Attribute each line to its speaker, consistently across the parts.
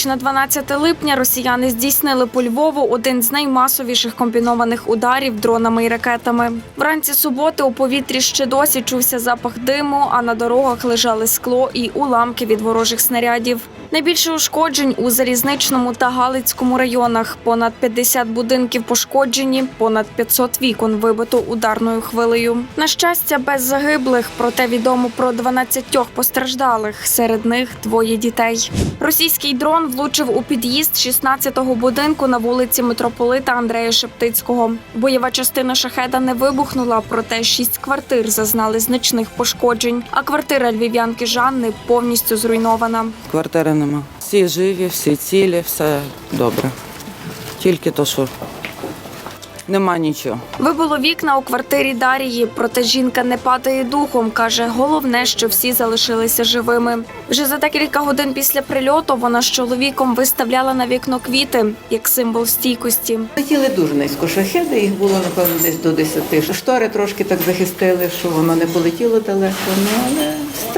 Speaker 1: ніч на 12 липня росіяни здійснили по Львову один з наймасовіших комбінованих ударів дронами і ракетами. Вранці суботи у повітрі ще досі чувся запах диму, а на дорогах лежали скло і уламки від ворожих снарядів. Найбільше ушкоджень у залізничному та Галицькому районах. Понад 50 будинків пошкоджені, понад 500 вікон вибито ударною хвилею. На щастя, без загиблих, проте відомо про 12 постраждалих. Серед них двоє дітей. Російський дрон влучив у під'їзд 16-го будинку на вулиці митрополита Андрея Шептицького. Бойова частина шахеда не вибухнула, проте шість квартир зазнали значних пошкоджень. А квартира львів'янки Жанни повністю зруйнована.
Speaker 2: Квартири нема. Всі живі, всі цілі, все добре. Тільки то, що нема нічого.
Speaker 1: Вибило вікна у квартирі Дарії, проте жінка не падає духом. каже, головне, що всі залишилися живими. Вже за декілька годин після прильоту вона з чоловіком виставляла на вікно квіти як символ стійкості.
Speaker 3: Летіли дуже низько шахеди, їх було напевно десь до 10. Штори трошки так захистили, що воно не полетіло далеко. Ну але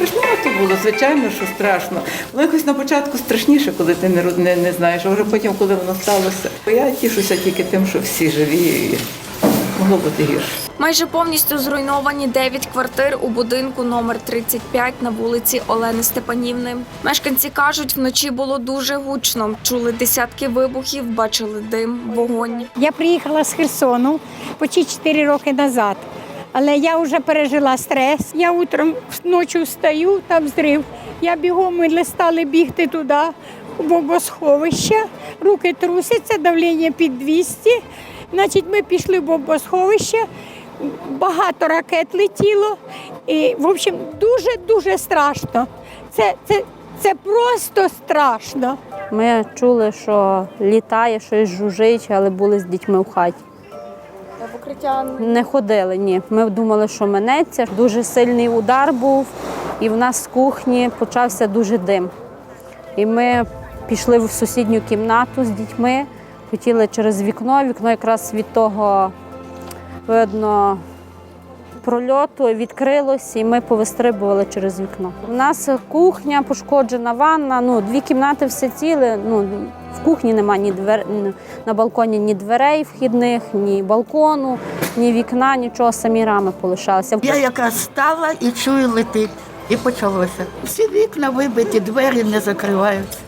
Speaker 3: страшновато було, звичайно, що страшно. Воно якось на початку страшніше, коли ти не, не, не знаєш, а вже потім, коли воно сталося. Я тішуся тільки тим, що всі живі могло бути гірше.
Speaker 1: Майже повністю зруйновані 9 квартир у будинку номер 35 на вулиці Олени Степанівни. Мешканці кажуть, вночі було дуже гучно. Чули десятки вибухів, бачили дим, вогонь.
Speaker 4: Я приїхала з Херсону почти 4 роки назад. Але я вже пережила стрес. Я утром ночі встаю, там зрив. Я бігом ми стали бігти туди, у бомбосховище. Руки трусяться, давлення під 200. Значить, ми пішли в бомбосховище, багато ракет летіло. І, в общем, дуже-дуже страшно. Це, це, це просто страшно.
Speaker 5: Ми чули, що літає, щось жужить, але були з дітьми в хаті.
Speaker 1: Укриття
Speaker 5: Не ходили, ні. Ми думали, що минеться. Дуже сильний удар був, і в нас з кухні почався дуже дим. І ми пішли в сусідню кімнату з дітьми, хотіли через вікно. Вікно якраз від того видно прольоту відкрилось, і ми повистрибували через вікно. У нас кухня пошкоджена, ванна, ну дві кімнати все ціле. Ну в кухні нема ні двер... на балконі ні дверей вхідних, ні балкону, ні вікна, нічого, самі рами полишалися.
Speaker 6: Я якраз стала і чую летить. І почалося. Всі вікна вибиті, двері не закриваються.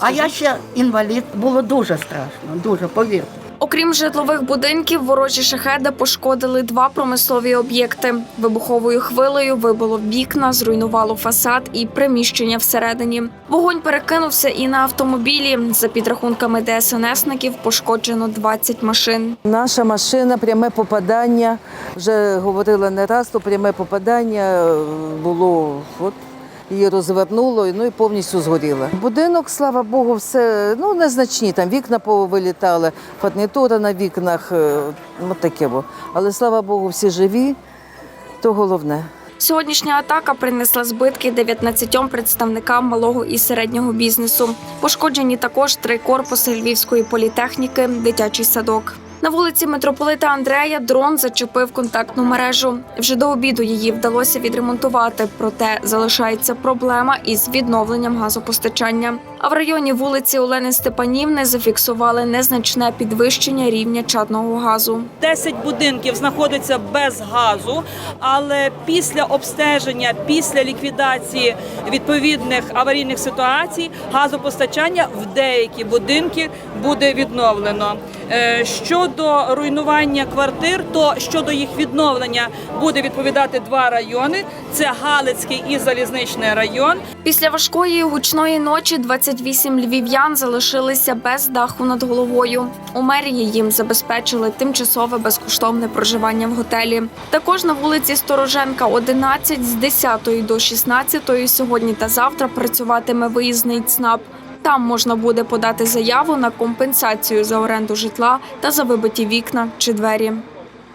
Speaker 6: А я ще інвалід, було дуже страшно, дуже, повірте.
Speaker 1: Окрім житлових будинків, ворожі шахеди пошкодили два промислові об'єкти. Вибуховою хвилею вибило вікна, зруйнувало фасад і приміщення всередині. Вогонь перекинувся і на автомобілі. За підрахунками ДСНСників пошкоджено 20 машин.
Speaker 2: Наша машина, пряме попадання. Вже говорила не раз, то пряме попадання е, було. От її розвернуло, ну і повністю згоріла. Будинок, слава Богу, все ну незначні. Там вікна повилітали, фарнітура на вікнах, е, от таке. було. Але слава Богу, всі живі, то головне.
Speaker 1: Сьогоднішня атака принесла збитки 19 представникам малого і середнього бізнесу. Пошкоджені також три корпуси львівської політехніки, дитячий садок. На вулиці митрополита Андрея дрон зачепив контактну мережу. Вже до обіду її вдалося відремонтувати, проте залишається проблема із відновленням газопостачання. А в районі вулиці Олени Степанівни зафіксували незначне підвищення рівня чадного газу.
Speaker 7: 10 будинків знаходиться без газу, але після обстеження, після ліквідації відповідних аварійних ситуацій, газопостачання в деякі будинки буде відновлено. Е, Щодо руйнування квартир, то щодо їх відновлення буде відповідати два райони: це Галицький і Залізничний район.
Speaker 1: Після важкої гучної ночі 28 львів'ян залишилися без даху над головою. У мерії їм забезпечили тимчасове безкоштовне проживання в готелі. Також на вулиці Стороженка, 11 з 10 до 16 сьогодні та завтра працюватиме виїзний ЦНАП. Там можна буде подати заяву на компенсацію за оренду житла та за вибиті вікна чи двері.